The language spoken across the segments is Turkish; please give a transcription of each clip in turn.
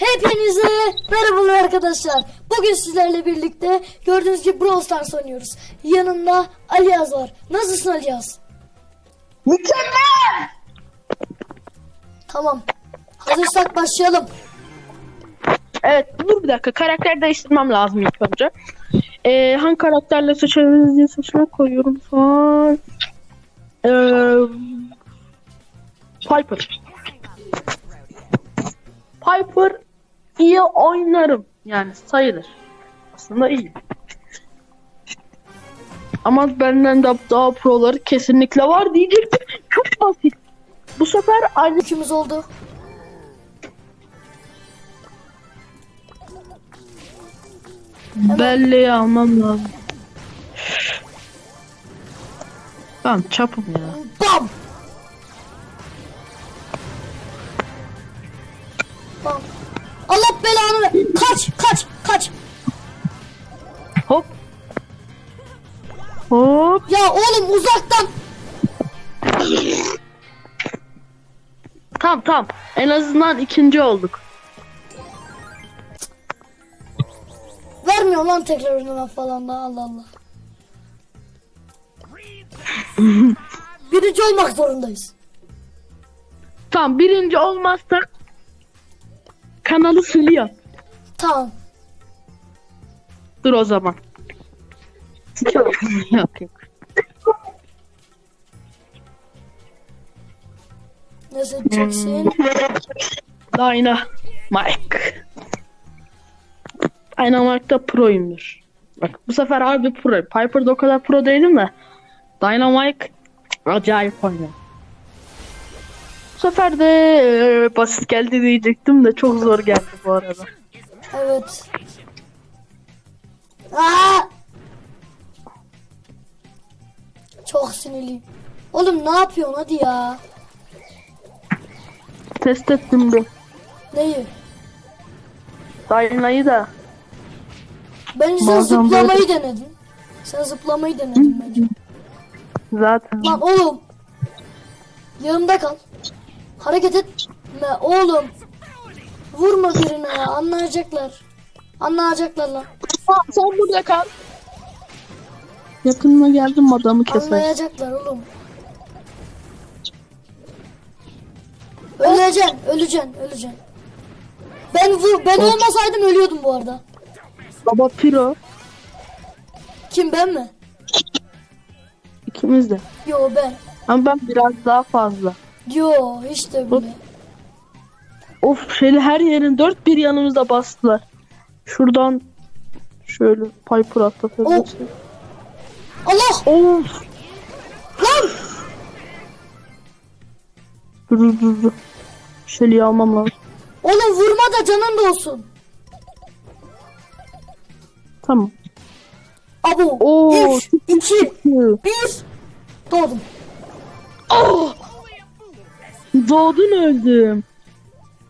Hepinize merhabalar arkadaşlar. Bugün sizlerle birlikte gördüğünüz gibi Brawl Stars oynuyoruz. Yanımda Aliyaz var. Nasılsın Aliyaz? Mükemmel. Tamam. Hazırsak başlayalım. Evet dur bir dakika karakter değiştirmem lazım ilk önce. Ee, hangi karakterle seçebiliriz diye seçenek koyuyorum şu an. Ee, Piper. Piper iyi oynarım yani sayılır. Aslında iyi. Ama benden de daha proları kesinlikle var diyecektim. Çok basit. Bu sefer aynı Yükümüz oldu. Belleği almam lazım. Ben çapım ya. Belanı ver. Kaç, kaç, kaç. Hop. Hop. Ya oğlum uzaktan. Tamam tamam. En azından ikinci olduk. Vermiyor lan tekrar oynama falan da Allah Allah. Birinci olmak zorundayız. Tamam birinci olmazsak kanalı siliyor. Tamam. Dur o zaman. yok yok yok. Ne seçeceksin? Dyna Mike. Dynamite'da pro'yumdur. Bak bu sefer harbi pro. Piper'da o kadar pro değilim de. Dynamite acayip oynuyor. Sefer de e, basit geldi diyecektim de çok zor geldi bu arada. Evet. Aa! Çok sinirliyim. Oğlum ne yapıyorsun hadi ya? Test ettim bir. Neyi? Dyna'yı da. Bence sen Bazen zıplamayı denedin. Sen zıplamayı denedin bence. Zaten. Lan oğlum. Yanımda kal. Hareket etme oğlum. Vurma birine ya anlayacaklar. Anlayacaklar lan. Tamam, sen burada kal. Yakınına geldim adamı keser. Anlayacaklar oğlum. Öleceksin, öleceksin, öleceksin. Ben vur, ben olmasaydım ölüyordum bu arada. Baba Piro. Kim ben mi? ikimiz de. Yo ben. Ama ben biraz daha fazla. Yo hiç de bile. Of şöyle her yerin dört bir yanımızda bastılar. Şuradan şöyle Piper atlatabiliriz. Allah! Of. Lan! Dur dur dur. dur. Şöyle almam lazım. Oğlum vurma da canın da olsun. Tamam. Abo. Oo, 3, 2, Hı. 1. Doğdum. Doğdun öldüm.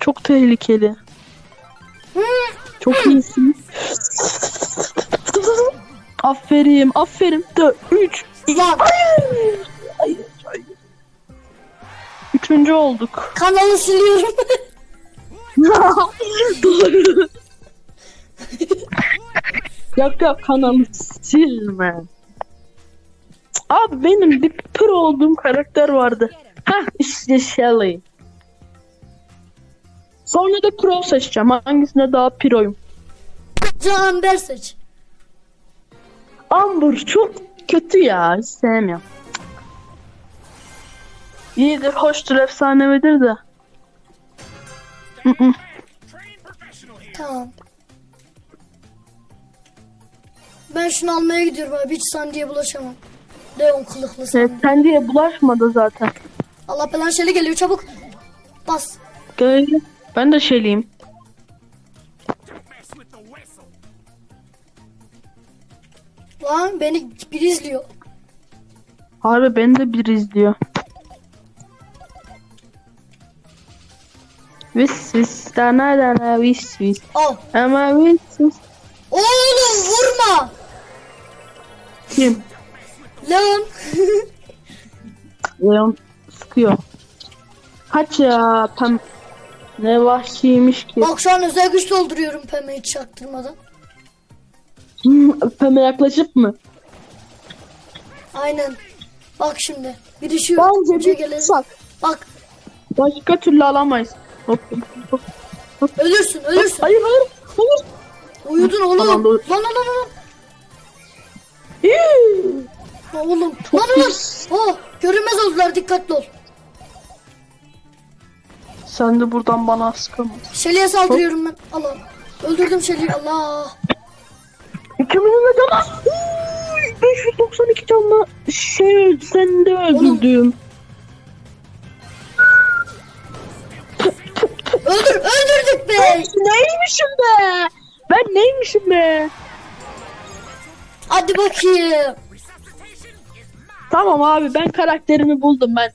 Çok tehlikeli. Çok iyisin. aferin, aferin. 4, 3, Lan Hayır. Hayır. hayır. Üçüncü olduk. kanalı siliyorum. Doğru. yok kanalı silme. Abi benim bir pro olduğum karakter vardı. İşte Shelly. Sonra da pro seçeceğim. Hangisine daha proyum? Can Amber seç. Amber çok kötü ya. Hiç sevmiyorum. İyidir, hoştur, efsanevidir de. Hı. Tamam. Ben şunu almaya gidiyorum abi. Hiç Sandy'ye bulaşamam. Leon kılıklı Sandy. Evet, sen diye bulaşmadı zaten. Allah belan şeli geliyor çabuk. Bas. Gel. Ben de şeyliyim. Lan beni biri izliyor. Harbi beni de bir izliyor. Vis vis dana dana vis vis. Al. Ama vis vis. Oğlum vurma. Kim? Leon. Leon sıkıyor. Kaç ya pem Ne vahşiymiş ki. Bak şu an özel güç dolduruyorum Pem'e hiç çaktırmadan. Öpeme yaklaşıp mı? Aynen. Bak şimdi. Biri şu Bence bir gelelim. tutsak. Bak Başka türlü alamayız. Hop, hop, hop. ölürsün ölürsün. Hayır hayır. Hayır. Uyudun oğlum. Tamam, Lan lan lan lan. Lan Oğlum. Lan lan. pis. Oh görünmez oldular dikkatli ol. Sen de buradan bana sıkamaz. Şeli'ye saldırıyorum ben. Allah. Öldürdüm Şeli'yi. Allah. İkimizin de canı. Uy, 592 canla şey öldü. Sen de öldürdün. Öldür öldürdük be. Neymişim be? Ben neymişim be? Hadi bakayım. Tamam abi ben karakterimi buldum ben.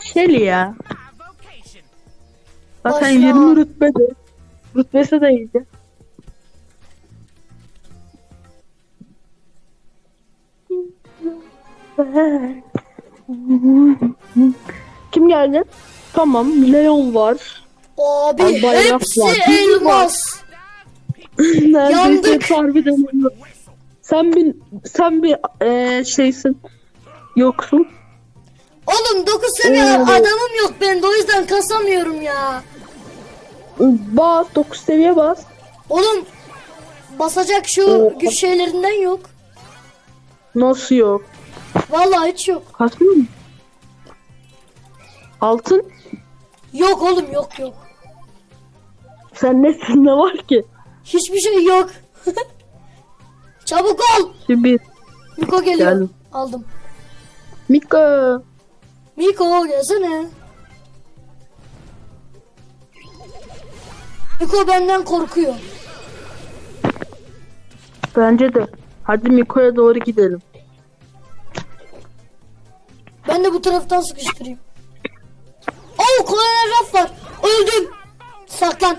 Shelly ya. Zaten Başla. 20 rütbede. Rütbesi de iyiydi. Kim geldi? Tamam, Leon var. Abi Ay, bayrak hepsi var. Elmas. Neredeyse Yandık. harbiden. Sen bir sen bir eee, şeysin. Yoksun. Oğlum 9 seviye adamım yok benim de o yüzden kasamıyorum ya. Bas 9 seviye bas. Oğlum basacak şu Oo. güç şeylerinden yok. Nasıl yok? Vallahi hiç yok. Kasmıyor mu? Altın. Yok oğlum yok yok. Sen nesin ne var ki? Hiçbir şey yok. Çabuk ol. Şimdi Miko geliyor. Geldim. Aldım. Mika. Miko gelsene. Miko benden korkuyor. Bence de. Hadi Miko'ya doğru gidelim. Ben de bu taraftan sıkıştırayım. Oo kolonel raf var. Öldüm. Saklan.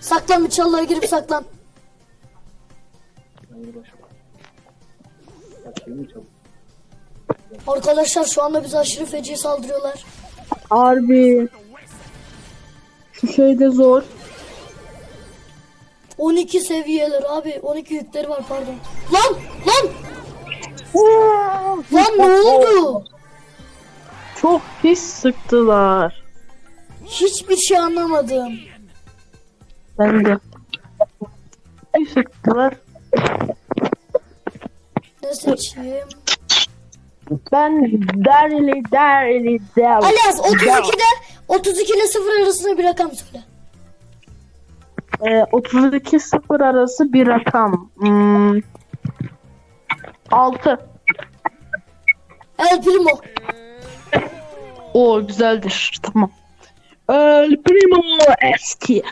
Saklan bir çalıya girip saklan. Arkadaşlar şu anda bize aşırı feci saldırıyorlar. Harbi. Şu şey de zor. 12 seviyeler abi. 12 yükleri var pardon. Lan lan lan ne oldu? Çok pis sıktılar. Hiçbir şey anlamadım. Ben de. Pis sıktılar. Ne seçeyim? Ben derli derli derli. Alias 32'de 32 ile 0 arasında bir rakam söyle. Ee, 32 0 arası bir rakam. Hmm. 6. El Primo. O güzeldir. Tamam. El primo eski.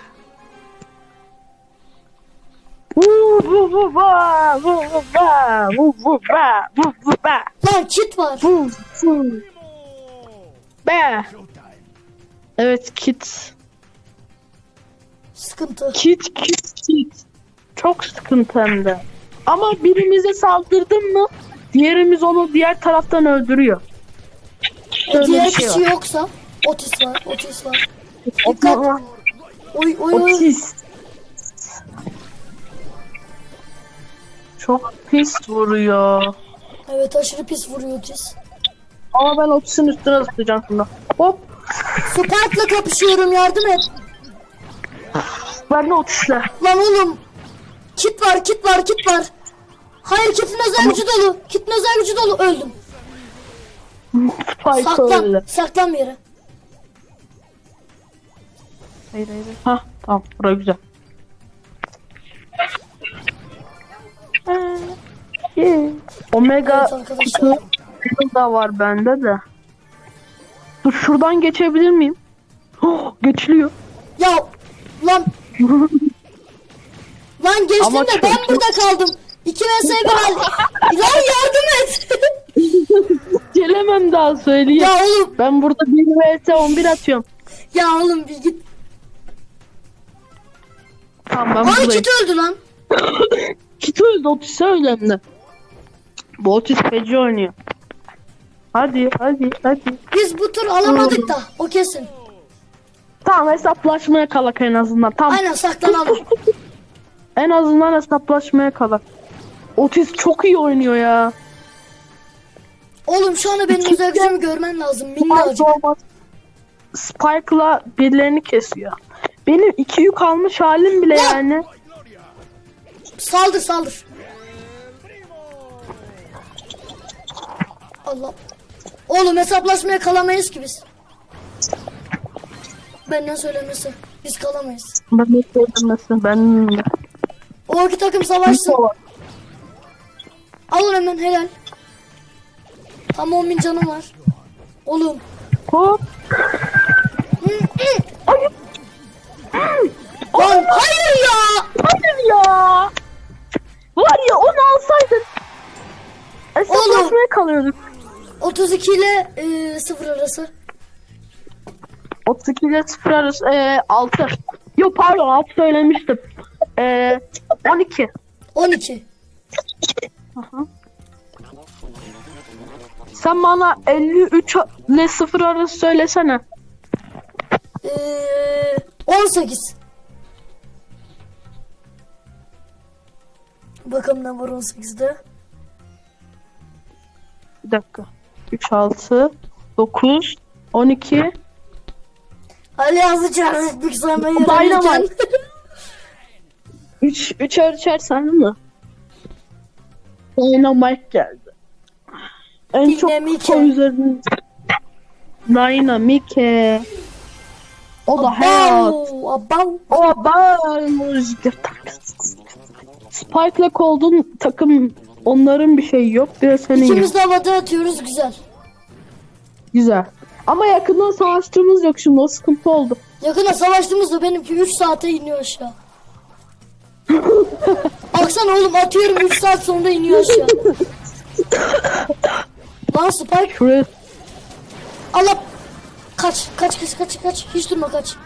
Lan kit var. be. Evet kit. Sıkıntı. Kit kit kit. Çok sıkıntı hem de. Ama birimize saldırdın mı diğerimiz onu diğer taraftan öldürüyor. Şöyle Diğer bir şey kişi var. yoksa Otis var. Otis var. Dikkat. Oy oy oy. Otis. Çok pis vuruyor. Evet aşırı pis vuruyor Otis. Ama ben Otis'in üstüne zıplayacağım şimdi. Hop. Spike'la kapışıyorum yardım et. Ben de Otis'le. Lan oğlum. Kit var kit var kit var. Hayır kitin özel gücü dolu. Kitin özel gücü dolu. Öldüm. Spike Saklan. öyle. Saklan bir yere. Hayır hayır. Hah tamam bura güzel. Yeah. Omega Evet da var bende de. Dur şuradan geçebilir miyim? Oh, geçiliyor. Ya lan lan geçtim Ama de çok- ben burada kaldım. 2 vs 1 al. Lan yardım et. Gelemem daha söyleyeyim. ya oğlum Ben burada 1 vs 11 atıyorum. ya oğlum bir git. Tamam ben Ay buradayım. kit öldü lan. Kit öldü Otis öyle hem de. Bu Otis feci oynuyor. Hadi hadi hadi. Biz bu tur alamadık da o kesin. Ta Tamam hesaplaşmaya kalak en azından. Tamam. Aynen saklanalım. En azından hesaplaşmaya kalak. Otis çok iyi oynuyor ya. Oğlum şu anda benim özel gücümü görmen lazım. Minnacık. Spike'la birilerini kesiyor. Benim iki yük almış halim bile Lan! yani. Saldır saldır. Allah. Oğlum hesaplaşmaya kalamayız ki biz. Benden söylemesi. Biz kalamayız. Ben de söylemesi ben. O iki takım savaşsın. Al onu hemen helal. Tam 10 bin canım var. Oğlum. Hop. Hayır. Lan hayır ya. Hayır ya. Var ya onu alsaydın. Hesaplaşmaya kalıyorduk. 32 ile e, 0 arası. 32 ile 0 arası e, 6. Yok pardon 6 söylemiştim. E, 12. 12. Sen bana 53 ile 0 arası söylesene. E, 18. Bakalım ne var 18'de. Bir dakika. 3, 6, 9, 12. Ali yazı çağırdık bir sonra Dynamite. yararlayacağım. 3, 3 ölçer sen mi? Dynamite geldi. En çok Dynamite. kupa üzerinde. Dynamite. O da hayat. Abav, abav. O ben Spike'la Cold'un takım onların bir şeyi yok. Bir de senin İkimiz de havada atıyoruz güzel. Güzel. Ama yakından savaştığımız yok şimdi o sıkıntı oldu. Yakında savaştığımızda benimki 3 saate iniyor aşağı. Baksana oğlum atıyorum 3 saat sonra iniyor aşağı. Lan Spike Şuraya Allah kaç kaç kaç kaç kaç hiç durma kaç.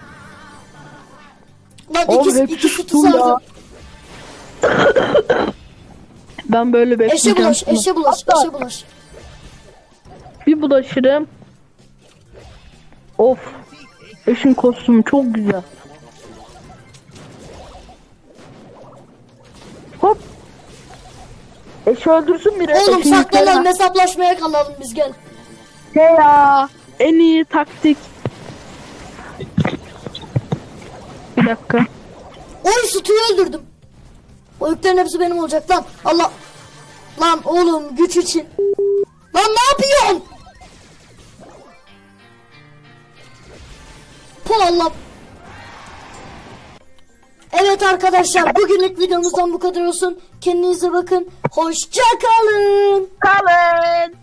Lan Oğlum iki, iki kutu ben böyle Eşe bekleyeceğim. bulaş şimdi. eşe bulaş Hatta eşe bulaş. Bir bulaşırım. Of. Eşin kostümü çok güzel. Hop. Eş öldürsün biri. Oğlum Eşin saklanalım hesaplaşmaya kalalım biz gel. He ya. En iyi taktik. Bir dakika. Oy sütüyü öldürdüm. O yüklerin hepsi benim olacak lan. Allah. Lan oğlum güç için. Lan ne yapıyorsun? Puh Allah. Evet arkadaşlar bugünlük videomuzdan bu kadar olsun. Kendinize bakın. Hoşça kalın. Kalın.